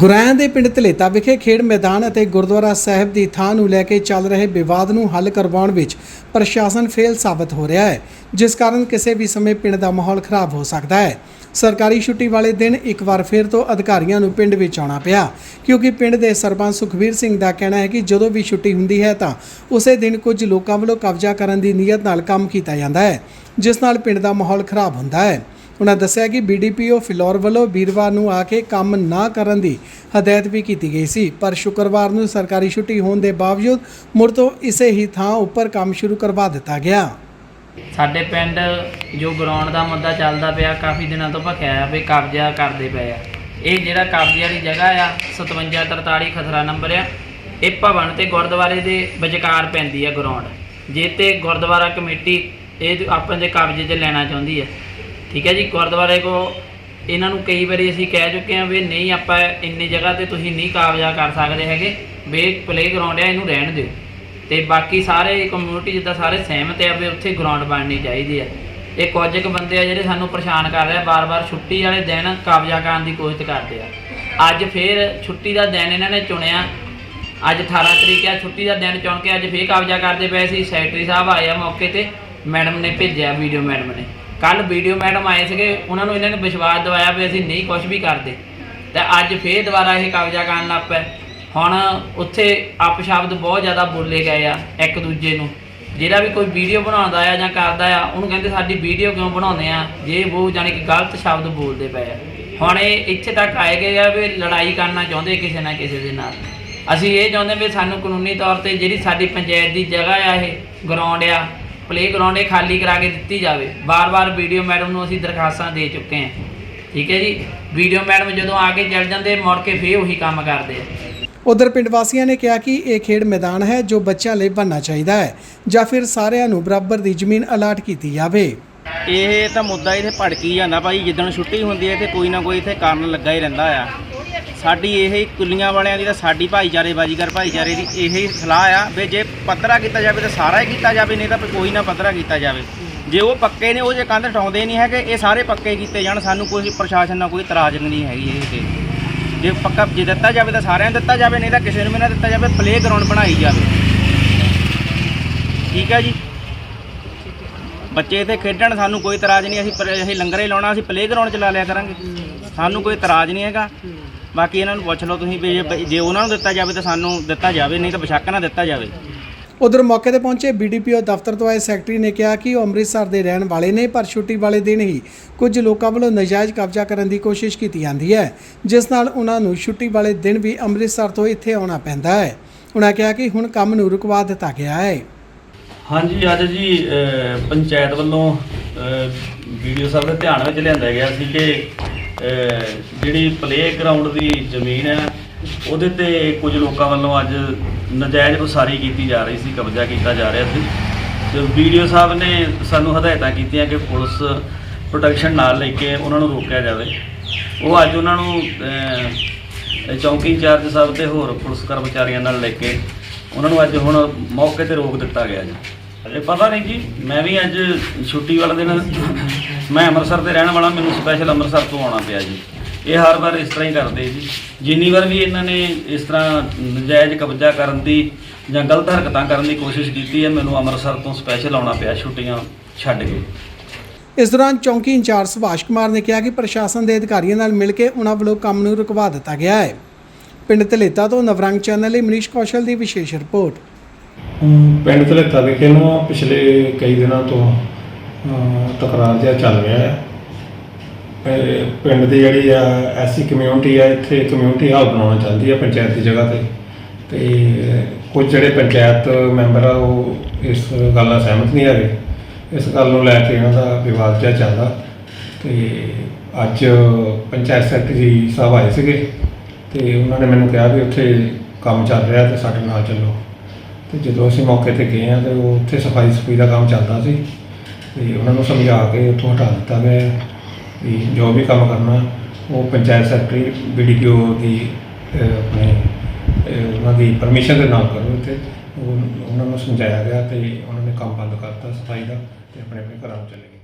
ਗੁਰਾਇਆਂ ਦੇ ਪਿੰਡ ਧਲੇਤਾ ਵਿਖੇ ਖੇਡ ਮੈਦਾਨ ਅਤੇ ਗੁਰਦੁਆਰਾ ਸਾਹਿਬ ਦੀ ਥਾਂ ਨੂੰ ਲੈ ਕੇ ਚੱਲ ਰਹੇ ਵਿਵਾਦ ਨੂੰ ਹੱਲ ਕਰਵਾਉਣ ਵਿੱਚ ਪ੍ਰਸ਼ਾਸਨ ਫੇਲ ਸਾਬਤ ਹੋ ਰਿਹਾ ਹੈ, ਜਿਸ ਕਾਰਨ ਕਿਸੇ ਵੀ ਸਮੇਂ ਪਿੰਡ ਦਾ ਮਾਹੌਲ ਖਰਾਬ ਹੋ ਸਕਦਾ ਹੈ। ਸਰਕਾਰੀ ਛੁੱਟੀ ਵਾਲੇ ਦਿਨ ਇੱਕ ਵਾਰ ਫਿਰ ਤੋਂ ਅਧਿਕਾਰੀਆਂ ਨੂੰ ਪਿੰਡ ਵਿੱਚ ਆਉਣਾ ਪਿਆ, ਕਿਉਂਕਿ ਪਿੰਡ ਦੇ ਸਰਪੰਚ ਸੁਖਵੀਰ ਸਿੰਘ ਦਾ ਕਹਿਣਾ ਹੈ ਕਿ ਜਦੋਂ ਵੀ ਛੁੱਟੀ ਹੁੰਦੀ ਹੈ ਤਾਂ ਉਸੇ ਦਿਨ ਕੁਝ ਲੋਕਾਂ ਵੱਲੋਂ ਕਬਜ਼ਾ ਕਰਨ ਦੀ ਨੀਅਤ ਨਾਲ ਕੰਮ ਕੀਤਾ ਜਾਂਦਾ ਹੈ, ਜਿਸ ਨਾਲ ਪਿੰਡ ਦਾ ਮਾਹੌਲ ਖਰਾਬ ਹੁੰਦਾ ਹੈ। ਉਹਨਾਂ ਦੱਸਿਆ ਕਿ ਬੀਡੀਪੀਓ ਫਿਲੌਰ ਵੱਲੋਂ ਵੀਰਵਾਰ ਨੂੰ ਆ ਕੇ ਕੰਮ ਨਾ ਕਰਨ ਦੀ ਹਦਾਇਤ ਵੀ ਕੀਤੀ ਗਈ ਸੀ, ਪਰ ਸ਼ੁੱਕਰਵਾਰ ਨੂੰ ਸਰਕਾਰੀ ਛੁੱਟੀ ਹੋਣ ਦੇ ਬਾਵਜੂਦ ਮੁੜ ਤੋਂ ਇਸੇ ਹੀ ਥਾਂ ਉੱਪਰ ਕੰਮ ਸ਼ੁਰੂ ਕਰਵਾ ਦਿੱਤਾ ਗਿਆ। ਸਾਡੇ ਪਿੰਡ ਜੋ ਗਰਾਊਂਡ ਦਾ ਮੁੱਦਾ ਚੱਲਦਾ ਪਿਆ, ਕਾਫੀ ਦਿਨਾਂ ਤੋਂ ਭਖਿਆ ਆ ਵੀ ਕਬਜ਼ਾ ਕਰਦੇ ਪਏ ਆ। ਇਹ ਜਿਹੜਾ ਕਬਜ਼ੇ ਵਾਲੀ ਜਗ੍ਹਾ ਆ 5743 ਖਸਰਾ ਨੰਬਰ ਆ, ਇਹ ਭਵਨ ਤੇ ਗੁਰਦੁਆਰੇ ਦੇ ਵਿਚਕਾਰ ਪੈਂਦੀ ਆ ਗਰਾਊਂਡ। ਜੇ ਤੇ ਗੁਰਦੁਆਰਾ ਕਮੇਟੀ ਇਹ ਆਪਣੇ ਦੇ ਕਬਜ਼ੇ 'ਚ ਲੈਣਾ ਚਾਹੁੰਦੀ ਹੈ ਠੀਕ ਹੈ ਜੀ, ਗੁਰਦੁਆਰੇ ਕੋ ਇਹਨਾਂ ਨੂੰ ਕਈ ਵਾਰੀ ਅਸੀਂ ਕਹਿ ਚੁੱਕੇ ਹਾਂ ਵੀ ਨਹੀਂ ਆਪਾਂ ਇੰਨੀ ਜਗ੍ਹਾ ਤੇ ਤੁਸੀਂ ਨਹੀਂ ਕਾਬਜ਼ਾ ਕਰ ਸਕਦੇ ਹੈਗੇ, ਵੀ ਪਲੇ ਗਰਾਊਂਡ ਆ, ਇਹਨੂੰ ਰਹਿਣ ਦਿਓ। ਤੇ ਬਾਕੀ ਸਾਰੇ ਕਮਿਊਨਿਟੀ ਜਿੱਦਾਂ ਸਾਰੇ ਸਹਿਮਤ ਆ ਵੀ ਉੱਥੇ ਗਰਾਊਂਡ ਬਣਨੀ ਚਾਹੀਦੀ ਆ। ਇਹ ਕੁਝ ਕੁ ਬੰਦੇ ਆ ਜਿਹੜੇ ਸਾਨੂੰ ਪਰੇਸ਼ਾਨ ਕਰ ਰਹੇ ਆ, ਬਾਰ-ਬਾਰ ਛੁੱਟੀ ਵਾਲੇ ਦਿਨ ਕਾਬਜ਼ਾ ਕਰਨ ਦੀ ਕੋਸ਼ਿਸ਼ ਕਰਦੇ ਆ। ਅੱਜ ਫੇਰ ਛੁੱਟੀ ਦਾ ਦਿਨ ਇਹਨਾਂ ਨੇ ਚੁਣਿਆ। ਅੱਜ 18 ਤਰੀਕ ਆ, ਛੁੱਟੀ ਦਾ ਦਿਨ ਚੁਣ ਕੇ ਅੱਜ ਫੇਰ ਕਬਜ਼ਾ ਕਰਦੇ ਪਏ ਸੀ। ਸੈਕਟਰੀ ਸਾਹਿਬ ਆਏ ਆ ਮੌਕੇ ਤੇ, ਮੈਡਮ ਨੇ ਭੇਜਿਆ ਵੀਡੀਓ ਮੈਡਮ ਨੇ। ਕੱਲ ਵੀਡੀਓ ਮੈਡਮ ਆਏ ਸੀਗੇ, ਉਹਨਾਂ ਨੂੰ ਇਹਨਾਂ ਨੇ ਵਿਸ਼ਵਾਸ ਦਿਵਾਇਆ ਵੀ ਅਸੀਂ ਨਹੀਂ ਕੁਝ ਵੀ ਕਰਦੇ। ਤੇ ਅੱਜ ਫੇਰ ਦੁਬਾਰਾ ਇਹ ਕਬਜ਼ਾ ਕਰਨ ਲੱਗ ਪਏ। ਹੁਣ ਉੱਥੇ ਅਪਸ਼ਬਦ ਬਹੁਤ ਜ਼ਿਆਦਾ ਬੋਲੇ ਗਏ ਆ ਇੱਕ ਦੂਜੇ ਨੂੰ। ਜਿਹੜਾ ਵੀ ਕੋਈ ਵੀਡੀਓ ਬਣਾਉਂਦਾ ਆ ਜਾਂ ਕਰਦਾ ਆ, ਉਹਨੂੰ ਕਹਿੰਦੇ ਸਾਡੀ ਵੀਡੀਓ ਕਿਉਂ ਬਣਾਉਂਦੇ ਆ? ਜੇ ਉਹ ਜਾਨੀ ਕਿ ਗਲਤ ਸ਼ਬਦ ਬੋਲਦੇ ਪਏ ਆ। ਹੁਣ ਇਹ ਇੱਥੇ ਤੱਕ ਆਏ ਗਏ ਆ ਵੀ ਲੜਾਈ ਕਰਨਾ ਚਾਹੁੰਦੇ ਕਿਸੇ ਨਾ ਕਿਸੇ ਦੇ ਨਾਲ। ਅਸੀਂ ਇਹ ਚਾਹੁੰਦੇ ਵੀ ਸਾਨੂੰ ਕਾਨੂੰਨੀ ਤੌਰ ਤੇ ਜਿਹੜੀ ਸਾਡੀ ਪੰਚਾਇਤ ਦੀ ਜਗ੍ਹਾ ਆ ਇਹ ਗਰਾਊਂਡ ਆ ਪਲੇ ਗਰਾਊਂਡ ਇਹ ਖਾਲੀ ਕਰਾ ਕੇ ਦਿੱਤੀ ਜਾਵੇ। ਬਾਰ-ਬਾਰ ਵੀਡੀਓ ਮੈਡਮ ਨੂੰ ਅਸੀਂ ਦਰਖਾਸਤਾਂ ਦੇ ਚੁੱਕੇ ਹਾਂ। ਠੀਕ ਹੈ ਜੀ? ਵੀਡੀਓ ਮੈਡਮ ਜਦੋਂ ਆ ਕੇ ਚੱਲ ਜਾਂਦੇ ਮੁੜ ਕੇ ਫੇਰ ਉਹੀ ਕੰਮ ਕਰਦੇ ਆ। ਉਧਰ ਪਿੰਡ ਵਾਸੀਆਂ ਨੇ ਕਿਹਾ ਕਿ ਇਹ ਖੇਡ ਮੈਦਾਨ ਹੈ ਜੋ ਬੱਚਿਆਂ ਲਈ ਬਣਨਾ ਚਾਹੀਦਾ ਹੈ ਜਾਂ ਫਿਰ ਸਾਰਿਆਂ ਨੂੰ ਬਰਾਬਰ ਦੀ ਜ਼ਮੀਨ ਅਲਾਟ ਕੀਤੀ ਜਾਵੇ। ਇਹ ਤਾਂ ਮੁੱਦਾ ਇੱਥੇ ਭੜਕੀ ਜਾਂਦਾ ਭਾਈ ਜਿੱਦਣ ਛੁੱਟੀ ਹੁੰਦੀ ਹੈ ਤੇ ਕੋਈ ਨਾ ਕੋਈ ਇੱਥੇ ਕਾਰਨ ਲੱਗਾ ਹੀ ਰਹਿੰਦਾ ਆ। ਸਾਡੀ ਇਹ ਕੁੱਲੀਆਂ ਵਾਲਿਆਂ ਦੀ ਤਾਂ ਸਾਡੀ ਭਾਈਚਾਰੇ, ਬਾਜੀਗਰ ਭਾਈਚਾਰੇ ਦੀ ਇਹੀ ਸਲਾਹ ਆ ਵੀ ਜੇ ਪੱਧਰਾ ਕੀਤਾ ਜਾਵੇ ਤਾਂ ਸਾਰਾ ਹੀ ਕੀਤਾ ਜਾਵੇ, ਨਹੀਂ ਤਾਂ ਕੋਈ ਨਾ ਪੱਧਰਾ ਕੀਤਾ ਜਾਵੇ। ਜੇ ਉਹ ਪੱਕੇ ਨੇ, ਉਹ ਜੇ ਕੰਧ ਟਾਉਂਦੇ ਨਹੀਂ ਹੈਗੇ, ਇਹ ਸਾਰੇ ਪੱਕੇ ਕੀਤੇ ਜਾਣ, ਸਾਨੂੰ ਕੋਈ ਪ੍ਰਸ਼ਾਸਨ ਨਾਲ ਕੋਈ ਇਤਰਾਜ਼ ਨਹੀਂ ਹੈਗੀ ਇਹ ਤੇ। ਜੇ ਪੱਕਾ ਜੇ ਦਿੱਤਾ ਜਾਵੇ ਤਾਂ ਸਾਰਿਆਂ ਨੂੰ ਦਿੱਤਾ ਜਾਵੇ, ਨਹੀਂ ਤਾਂ ਕਿਸੇ ਨੂੰ ਵੀ ਨਾ ਦਿੱਤਾ ਜਾਵੇ ਪਲੇ ਗਰਾਊਂਡ ਬਣਾਈ ਜਾਵੇ। ਠੀਕ ਹੈ ਜੀ? ਬੱਚੇ ਇੱਥੇ ਖੇਡਣ, ਸਾਨੂੰ ਕੋਈ ਇਤਰਾਜ਼ ਨਹੀਂ, ਅਸੀਂ ਅਸੀਂ ਲੰਗਰ ਲਾਉਣਾ, ਅਸੀਂ ਪਲੇ ਗਰਾਊਂਡ 'ਚ ਲਿਆ ਕਰਾਂਗੇ। ਸਾਨੂੰ ਕੋਈ ਇਤਰਾਜ਼ ਨਹੀਂ ਹੈਗਾ। ਬਾਕੀ ਇਹਨਾਂ ਨੂੰ ਪੁੱਛ ਲਓ ਤੁਸੀਂ ਵੀ ਜੇ- ਜੇ ਉਹਨਾਂ ਨੂੰ ਦਿੱਤਾ ਜਾਵੇ ਤਾਂ ਸਾਨੂੰ ਦਿੱਤਾ ਜਾਵੇ ਨਹੀਂ ਤਾਂ ਬਸ਼ੱਕ ਨਾ ਦਿੱਤਾ ਜਾਵੇ। ਉਧਰ ਮੌਕੇ ਤੇ ਪਹੁੰਚੇ ਬੀਡੀਪੀਓ ਦਫ਼ਤਰ ਤੋਂ ਆਏ ਸੈਕਟਰੀ ਨੇ ਕਿਹਾ ਕਿ ਉਹ ਅੰਮ੍ਰਿਤਸਰ ਦੇ ਰਹਿਣ ਵਾਲੇ ਨੇ ਪਰ ਛੁੱਟੀ ਵਾਲੇ ਦਿਨ ਹੀ ਕੁਝ ਲੋਕਾਂ ਵੱਲੋਂ ਨਜਾਇਜ਼ ਕਬਜ਼ਾ ਕਰਨ ਦੀ ਕੋਸ਼ਿਸ਼ ਕੀਤੀ ਜਾਂਦੀ ਹੈ ਜਿਸ ਨਾਲ ਉਹਨਾਂ ਨੂੰ ਛੁੱਟੀ ਵਾਲੇ ਦਿਨ ਵੀ ਅੰਮ੍ਰਿਤਸਰ ਤੋਂ ਇੱਥੇ ਆਉਣਾ ਪੈਂਦਾ ਹੈ। ਉਹਨਾਂ ਕਿਹਾ ਕਿ ਹੁਣ ਕੰਮ ਨੂੰ ਰੁਕਵਾ ਦਿੱਤਾ ਗਿਆ ਹੈ। ਹਾਂਜੀ ਅੱਜ ਜੀ ਅਹ, ਪੰਚਾਇਤ ਵੱਲੋਂ ਵੀਡੀਓ ਸਾਹਿਬ ਦੇ ਧਿਆਨ ਵਿੱਚ ਲਿਆਂਦਾ ਗਿਆ ਸੀ ਕਿ ਜਿਹੜੀ ਪਲੇ ਗਰਾਊਂਡ ਦੀ ਜ਼ਮੀਨ ਹੈ ਉਹਦੇ ਤੇ ਕੁਝ ਲੋਕਾਂ ਵੱਲੋਂ ਅੱਜ ਨਜਾਇਜ਼ ਉਸਾਰੀ ਕੀਤੀ ਜਾ ਰਹੀ ਸੀ ਕਬਜ਼ਾ ਕੀਤਾ ਜਾ ਰਿਹਾ ਸੀ। ਤੇ ਵੀਡੀਓ ਸਾਹਿਬ ਨੇ ਸਾਨੂੰ ਹਦਾਇਤਾਂ ਕੀਤੀਆਂ ਕਿ ਪੁਲਿਸ ਪ੍ਰੋਟੈਕਸ਼ਨ ਨਾਲ ਲੈ ਕੇ ਉਹਨਾਂ ਨੂੰ ਰੋਕਿਆ ਜਾਵੇ। ਉਹ ਅੱਜ ਉਹਨਾਂ ਨੂੰ ਅਹ, ਚੌਂਕੀ ਇੰਚਾਰਜ ਸਾਹਿਬ ਤੇ ਹੋਰ ਪੁਲਿਸ ਕਰਮਚਾਰੀਆਂ ਨਾਲ ਲੈ ਕੇ ਉਹਨਾਂ ਨੂੰ ਅੱਜ ਹੁਣ ਮੌਕੇ ਤੇ ਰੋਕ ਦਿੱਤਾ ਗਿਆ ਜੀ। ਅਜੇ ਪਤਾ ਨਹੀਂ ਜੀ, ਮੈਂ ਵੀ ਅੱਜ ਛੁੱਟੀ ਵਾਲੇ ਦਿਨ ਮੈਂ ਅੰਮ੍ਰਿਤਸਰ ਤੇ ਰਹਿਣ ਵਾਲਾ, ਮੈਨੂੰ ਸਪੈਸ਼ਲ ਅੰਮ੍ਰਿਤਸਰ ਤੋਂ ਆਉਣਾ ਪਿਆ ਜੀ। ਇਹ ਹਰ ਵਾਰ ਇਸ ਤਰ੍ਹਾਂ ਹੀ ਕਰਦੇ ਜੀ। ਜਿੰਨੀ ਵਾਰ ਵੀ ਇਹਨਾਂ ਨੇ ਇਸ ਤਰ੍ਹਾਂ ਨਜਾਇਜ਼ ਕਬਜ਼ਾ ਕਰਨ ਦੀ ਜਾਂ ਗਲਤ ਹਰਕਤਾਂ ਕਰਨ ਦੀ ਕੋਸ਼ਿਸ਼ ਕੀਤੀ ਹੈ, ਮੈਨੂੰ ਅੰਮ੍ਰਿਤਸਰ ਤੋਂ ਸਪੈਸ਼ਲ ਆਉਣਾ ਪਿਆ, ਛੁੱਟੀਆਂ ਛੱਡ ਕੇ। ਇਸ ਦੌਰਾਨ ਚੌਂਕੀ ਇੰਚਾਰਜ ਸੁਭਾਸ਼ ਕੁਮਾਰ ਨੇ ਕਿਹਾ ਕਿ ਪ੍ਰਸ਼ਾਸਨ ਦੇ ਅਧਿਕਾਰੀਆਂ ਨਾਲ ਮਿਲ ਕੇ ਉਹਨਾਂ ਵੱਲੋਂ ਕੰਮ ਨੂੰ ਰੁਕਵਾ ਦਿੱਤਾ ਗਿਆ ਹੈ। ਪਿੰਡ ਤਲੇਤਾ ਤੋਂ ਨਵਰੰਗ ਚੈਨਲ ਲਈ ਮਨੀਸ਼ ਕੌਸ਼ਲ ਦੀ ਵਿਸ਼ੇਸ਼ ਰਿਪੋਰਟ। ਪਿੰਡ ਧਲੇਤਾ ਵਿਖੇ ਨਾ ਪਿਛਲੇ ਕਈ ਦਿਨਾਂ ਤੋਂ ਅਮ ਤਕਰਾਰ ਜਿਹਾ ਚੱਲ ਰਿਹਾ ਹੈ। ਇਹ ਪਿੰਡ ਦੀ ਜਿਹੜੀ ਆ, ਐਸੀ ਕਮਿਊਨਿਟੀ ਆ, ਇੱਥੇ ਕਮਿਊਨਿਟੀ ਹਾਲ ਬਣਾਉਣਾ ਚਾਹੁੰਦੀ ਆ ਪੰਚਾਇਤ ਦੀ ਜਗ੍ਹਾ ਤੇ। ਤੇ ਕੁਝ ਜਿਹੜੇ ਪੰਚਾਇਤ ਮੈਂਬਰ ਆ, ਉਹ ਇਸ ਗੱਲ ਨਾਲ ਸਹਿਮਤ ਨਹੀਂ ਹੈਗੇ। ਇਸ ਗੱਲ ਨੂੰ ਲੈ ਕੇ ਇਹਨਾਂ ਦਾ ਵਿਵਾਦ ਜਿਹਾ ਚੱਲਦਾ ਤੇ ਅੱਜ ਪੰਚਾਇਤ ਸੈਕਟਰੀ ਸਾਹਿਬ ਆਏ ਸੀਗੇ। ਤੇ ਉਹਨਾਂ ਨੇ ਮੈਨੂੰ ਕਿਹਾ ਵੀ ਉੱਥੇ ਕੰਮ ਚੱਲ ਰਿਹਾ ਤੇ ਸਾਡੇ ਨਾਲ ਚੱਲੋ। ਤੇ ਜਦੋਂ ਅਸੀਂ ਮੌਕੇ ਤੇ ਗਏ ਆ ਤੇ ਉਹ ਉੱਥੇ ਸਫ਼ਾਈ ਸਫ਼ਾਈ ਦਾ ਕੰਮ ਚੱਲਦਾ ਸੀ ਤੇ ਉਹਨਾਂ ਨੂੰ ਸਮਝਾ ਕੇ ਉੱਥੋਂ ਹਟਾ ਦਿੱਤਾ ਗਿਆ ਵੀ ਜੋ ਵੀ ਕੰਮ ਕਰਨਾ ਉਹ ਪੰਚਾਇਤ ਸੈਕਟਰੀ ਬੀਡੀਪੀਓ ਦੀ ਅਹ, ਆਪਣੇ ਅਹ, ਉਹਨਾਂ ਦੀ ਪਰਮਿਸ਼ਨ ਦੇ ਨਾਲ ਕਰੋ ਤੇ ਉਹ ਉਹਨਾਂ ਨੂੰ ਸਮਝਾਇਆ ਗਿਆ ਤੇ ਉਹਨਾਂ ਨੇ ਕੰਮ ਬੰਦ ਕਰਤਾ ਸਫ਼ਾਈ ਦਾ ਤੇ ਆਪਣੇ ਆਪਣੇ ਘਰਾਂ ਨੂੰ ਚਲੇ ਗਏ।